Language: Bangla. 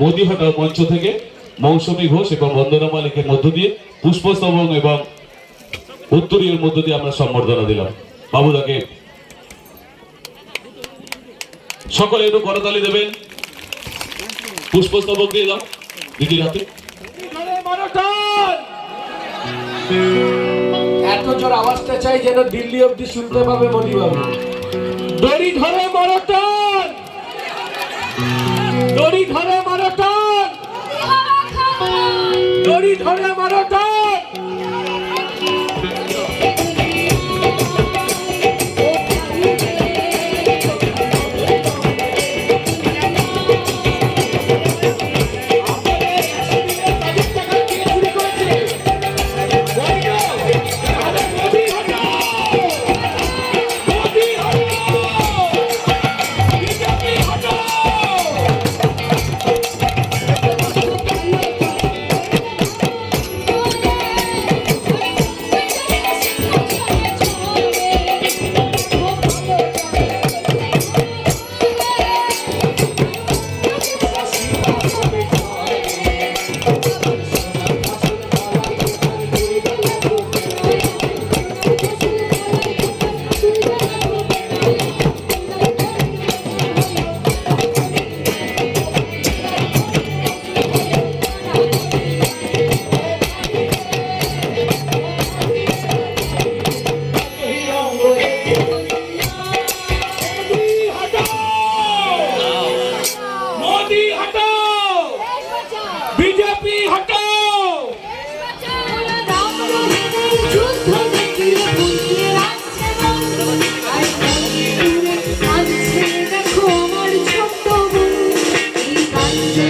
মোদিহাটা মঞ্চ থেকে। মৌসুমী ঘোষ এবং বন্দনা মালিকের মধ্য দিয়ে পুষ্পস্তবক এবং উত্তরীয়ের মধ্য দিয়ে আমরা সম্বর্ধনা দিলাম। বাবুদাকে সকলে একটু করতালি দেবেন। পুষ্পস্তবক দিয়ে দাও। দিদির হাতে এত জোর আওয়াজটা চাই যেন দিল্লি অব্দি শুনতে পাবে মণিবাবু দড়ি ধরে মরতন দড়ি ধরে Yeah.